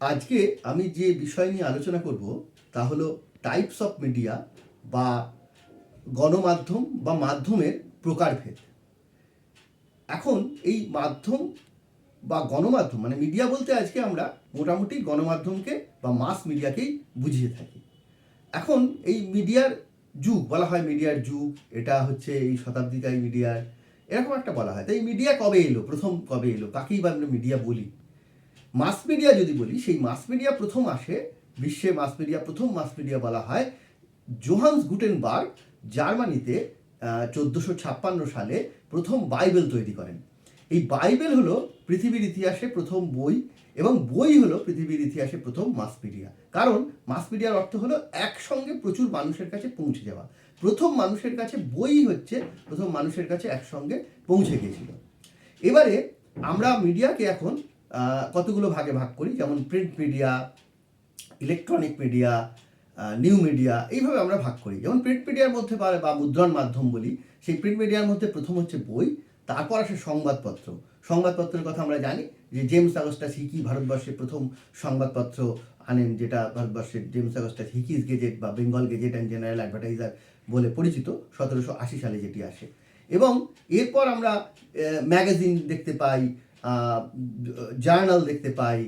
আজকে আমি যে বিষয় নিয়ে আলোচনা করব তা হলো টাইপস অফ মিডিয়া বা গণমাধ্যম বা মাধ্যমের প্রকারভেদ। এখন এই মাধ্যম বা গণমাধ্যম মানে মিডিয়া বলতে আজকে আমরা মোটামুটি গণমাধ্যমকে বা মাস মিডিয়াকেই বুঝিয়ে থাকি। এখন এই মিডিয়ার যুগ, বলা হয় মিডিয়ার যুগ, এটা হচ্ছে এই শতাব্দীকাই মিডিয়ার এরকম একটা বলা হয়। তাই মিডিয়া কবে এলো? প্রথম কবে এলো? কাকেই বা মিডিয়া বলি? মাস মিডিয়া যদি বলি, সেই মাস মিডিয়া প্রথম আসে, বিশ্বে মাস মিডিয়া, প্রথম মাস মিডিয়া বলা হয় জোহান্স গুটেনবার্গ, জার্মানিতে চোদ্দোশো ছাপ্পান্ন সালে প্রথম বাইবেল তৈরি করেন। এই বাইবেল হলো পৃথিবীর ইতিহাসে প্রথম বই এবং বই হলো পৃথিবীর ইতিহাসে প্রথম মাস মিডিয়া। কারণ মাস মিডিয়ার অর্থ হলো একসঙ্গে প্রচুর মানুষের কাছে পৌঁছে যাওয়া। প্রথম মানুষের কাছে বই হচ্ছে, প্রথম মানুষের কাছে একসঙ্গে পৌঁছে গিয়েছিল। এবারে আমরা মিডিয়াকে এখন কতগুলো ভাগে ভাগ করি? যেমন print media electronic media new media এইভাবে আমরা ভাগ করি। যেমন প্রিন্ট মিডিয়ার মধ্যে বা মুদ্রণ মাধ্যম বলি, সেই প্রিন্ট মিডিয়ার মধ্যে প্রথম হচ্ছে বই, তারপর আসে সংবাদপত্র। সংবাদপত্রের কথা আমরা জানি যে জেমস আগস্টাস হিকি ভারতবর্ষে প্রথম সংবাদপত্র আনেন, যেটা ভারতবর্ষের জেমস আগস্টাস হিকিস গেজেট বা Bengal Gazette and General Advertiser বলে পরিচিত, সতেরোশো আশি সালে যেটি আসে। এবং এরপর আমরা ম্যাগাজিন দেখতে পাই জার্নাল দেখতে পাই,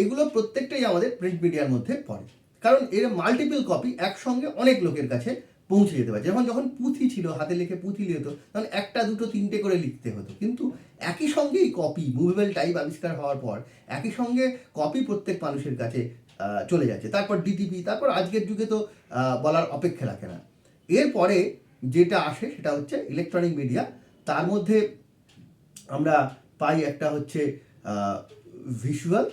এগুলো প্রত্যেকটাই আমাদের প্রিন্ট মিডিয়ার মধ্যে পড়ে। কারণ এর মাল্টিপল কপি একসঙ্গে অনেক লোকের কাছে পৌঁছে যেতে পারে। যেমন যখন পুঁথি ছিল, হাতে লিখে পুঁথি লিখতো, তখন একটা, দুটো, তিনটে করে লিখতে হতো। কিন্তু একই সঙ্গে এই কপি মুভেবল টাইপ আবিষ্কার হওয়ার পর একই সঙ্গে কপি প্রত্যেক মানুষের কাছে চলে যাচ্ছে। তারপর ডিটিপি তারপর আজকের যুগে তো বলার অপেক্ষা রাখে না। এরপরে যেটা আসে, সেটা হচ্ছে ইলেকট্রনিক মিডিয়া তার মধ্যে আমরা পাই একটা হচ্ছে ভিজুয়াল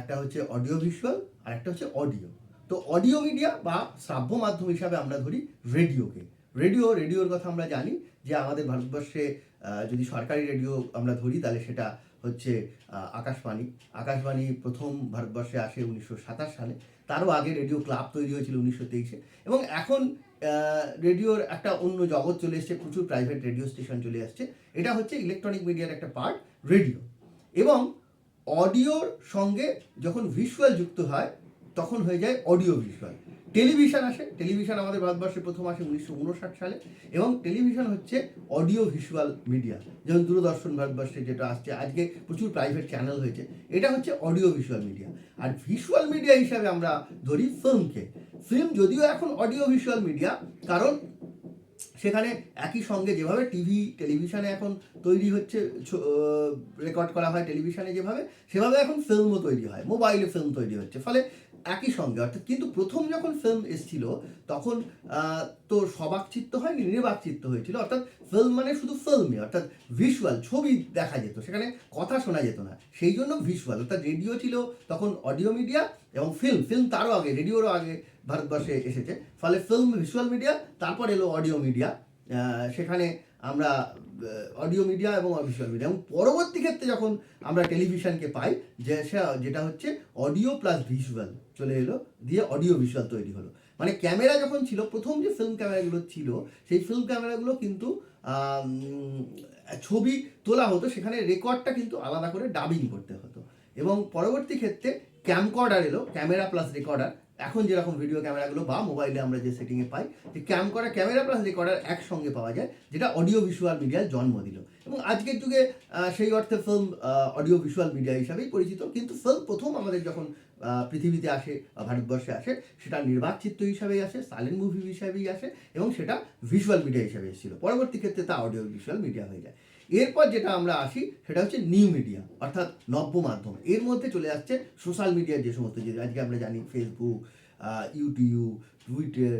একটা হচ্ছে অডিও ভিজুয়াল আর একটা হচ্ছে অডিও তো অডিও মিডিয়া বা শ্রাব্য মাধ্যম হিসাবে আমরা ধরি রেডিওকে। রেডিও, রেডিওর কথা আমরা জানি যে আমাদের ভারতবর্ষে যদি সরকারি রেডিও আমরা ধরি, তাহলে সেটা হচ্ছে আকাশবাণী। আকাশবাণী প্রথম ভারতবর্ষে আসে উনিশশো সাতাশ সালে। তারও আগে রেডিও ক্লাব তৈরি হয়েছিল উনিশশো তেইশে। এবং এখন রেডিওর একটা অন্য জগৎ চলে এসছে, প্রচুর প্রাইভেট রেডিও স্টেশন চলে আসছে। এটা হচ্ছে ইলেকট্রনিক মিডিয়ার একটা পার্ট রেডিও এবং অডিওর সঙ্গে যখন ভিজুয়াল যুক্ত হয়, তখন হয়ে যায় অডিও ভিজুয়াল টেলিভিশন আসে টেলিভিশন আমাদের ভারতবর্ষে প্রথম আসে উনিশশো উনষাট সালে, এবং টেলিভিশন হচ্ছে অডিও ভিজুয়াল মিডিয়া যেমন দূরদর্শন ভারতবর্ষে যেটা আসছে, আজকে প্রচুর প্রাইভেট চ্যানেল হয়েছে। এটা হচ্ছে অডিও ভিজুয়াল মিডিয়া আর ভিজুয়াল মিডিয়া হিসাবে আমরা ধরি ফিল্মকে ফিল্ম যদিও এখন অডিও ভিজুয়াল মিডিয়া কারণ সেখানে একই সঙ্গে যেভাবে টিভি টেলিভিশনে এখন তৈরি হচ্ছে রেকর্ড করা হয় টেলিভিশনে যেভাবে, সেভাবে এখন ফিল্মও তৈরি হয় মোবাইলে ফিল্ম তৈরি হচ্ছে। ফলে একই সঙ্গে, অর্থাৎ কিন্তু প্রথম যখন ফিল্ম এসেছিল, তখন তো সবাক চিত্ত হয়নি, নির্বাক চিত্ত হয়েছিল। অর্থাৎ ফিল্ম মানে শুধু ফিল্মই অর্থাৎ ভিজুয়াল ছবি দেখা যেত, সেখানে কথা শোনা যেত না। সেই জন্য ভিজুয়াল অর্থাৎ রেডিও ছিল তখন অডিও মিডিয়া এবং ফিল্ম ফিল্ম তারও আগে রেডিওরও আগে ভারতবর্ষে এসেছে। ফলে ফিল্ম ভিজুয়াল মিডিয়া তারপর এলো অডিও মিডিয়া সেখানে আমরা অডিও মিডিয়া এবং ভিজুয়াল মিডিয়া এবং পরবর্তী ক্ষেত্রে যখন আমরা টেলিভিশনকে পাই, যে যেটা হচ্ছে অডিও প্লাস ভিজুয়াল চলে এলো, দিয়ে অডিও ভিজুয়াল তৈরি হলো। মানে ক্যামেরা যখন ছিল, প্রথম যে ফিল্ম ক্যামেরাগুলো ছিল, সেই ফিল্ম ক্যামেরাগুলো কিন্তু ছবি তোলা হতো, সেখানে রেকর্ডটা কিন্তু আলাদা করে ডাবিং করতে হতো। এবং পরবর্তী ক্ষেত্রে ক্যামকর্ডার এলো ক্যামেরা প্লাস রেকর্ডার এখন যেরকম ভিডিও ক্যামেরাগুলো বা মোবাইলে আমরা যে সেটিংয়ে পাই, যে করা ক্যামেরা প্লাস রেকর্ডার একসঙ্গে পাওয়া যায়, যেটা অডিও ভিজুয়াল মিডিয়ার জন্ম দিল। এবং আজকের যুগে সেই অর্থে ফিল্ম অডিও ভিজুয়াল মিডিয়া হিসাবেই পরিচিত, কিন্তু ফিল্ম প্রথম আমাদের যখন পৃথিবীতে আসে ভারতবর্ষে আসে, সেটা নির্বাক চিত্র হিসাবেই আসে সাইলেন্ট মুভি হিসাবেই আসে, এবং সেটা ভিজুয়াল মিডিয়া হিসাবে এসেছিল। পরবর্তী ক্ষেত্রে তা অডিও ভিজুয়াল মিডিয়া হয়ে যায়। এরপর যেটা আমরা আসি, সেটা হচ্ছে নিউ মিডিয়া অর্থাৎ নব্য মাধ্যম। এর মধ্যে চলে আসছে সোশ্যাল মিডিয়ার যে সমস্ত, যে আজকে আমরা জানি ফেসবুক ইউটিউব টুইটার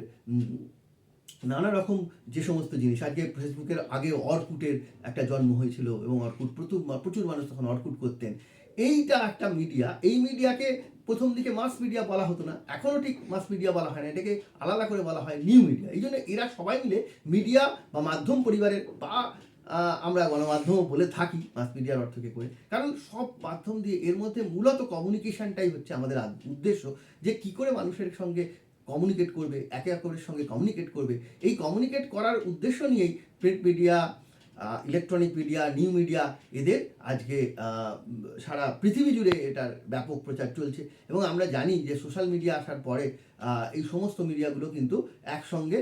নানা রকম যে সমস্ত জিনিস। আজকে ফেসবুকের আগে অর্কুটের একটা জন্ম হয়েছিল এবং অর্কুট প্রচুর প্রচুর মানুষ তখন অর্কুট করতেন। এইটা একটা মিডিয়া এই মিডিয়াকে প্রথম দিকে মাস মিডিয়া বলা হতো না। এখনও ঠিক মাস মিডিয়া বলা হয় না। এটাকে আলাদা করে বলা হয় নিউ মিডিয়া এই জন্য এরা সবাই মিলে মিডিয়া বা মাধ্যম পরিবারের বা আমরা গণমাধ্যমও বলে থাকি মাস মিডিয়ার অর্থকে করে কারণ সব মাধ্যম দিয়ে এর মধ্যে মূলত কমিউনিকেশনটাই হচ্ছে আমাদের উদ্দেশ্য, যে কি করে মানুষের সঙ্গে কমিউনিকেট করবে, একে অপরের সঙ্গে কমিউনিকেট করবে। এই কমিউনিকেট করার উদ্দেশ্য নিয়েই print media electronic media new media এদের আজকে সারা পৃথিবী জুড়ে এটার ব্যাপক প্রচার চলছে। এবং আমরা জানি যে সোশ্যাল মিডিয়া আসার পরে এই সমস্ত মিডিয়াগুলো কিন্তু একসঙ্গে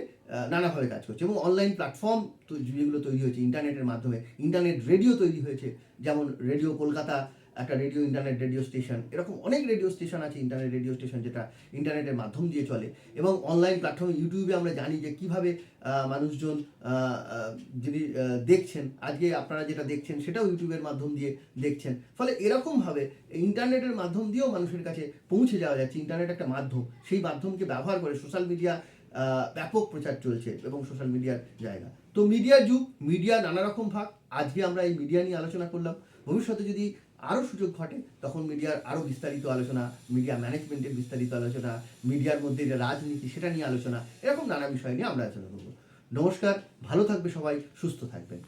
নানাভাবে কাজ করছে। এবং অনলাইন প্ল্যাটফর্ম যেগুলো তৈরি হয়েছে ইন্টারনেটের মাধ্যমে ইন্টারনেট রেডিও তৈরি হয়েছে, যেমন রেডিও কলকাতা একটা রেডিও ইন্টারনেট রেডিও স্টেশন এরকম অনেক রেডিও স্টেশন আছে ইন্টারনেট রেডিও স্টেশন যেটা ইন্টারনেটের মাধ্যম দিয়ে চলে। এবং অনলাইন প্ল্যাটফর্ম ইউটিউবে আমরা জানি যে কীভাবে মানুষজন যিনি দেখছেন, আজকে আপনারা যেটা দেখছেন সেটাও ইউটিউবের মাধ্যম দিয়ে দেখছেন। ফলে এরকমভাবে ইন্টারনেটের মাধ্যম দিয়েও মানুষের কাছে পৌঁছে যাওয়া যাচ্ছে ইন্টারনেট একটা মাধ্যম। সেই মাধ্যমকে ব্যবহার করে সোশ্যাল মিডিয়া ব্যাপক প্রচার চলছে এবং সোশ্যাল মিডিয়ার জায়গা। তো মিডিয়ার যুগ মিডিয়া নানা রকম ভাগ। আজকে আমরা এই মিডিয়া নিয়ে আলোচনা করলাম। ভবিষ্যতে যদি আরও সুযোগ ঘটে, তখন মিডিয়ার আরও বিস্তারিত আলোচনা, মিডিয়া ম্যানেজমেন্টের বিস্তারিত আলোচনা, মিডিয়ার মধ্যে যে রাজনীতি সেটা নিয়ে আলোচনা, এরকম নানা বিষয় নিয়ে আমরা আলোচনা করব। নমস্কার, ভালো থাকবে সবাই, সুস্থ থাকবেন।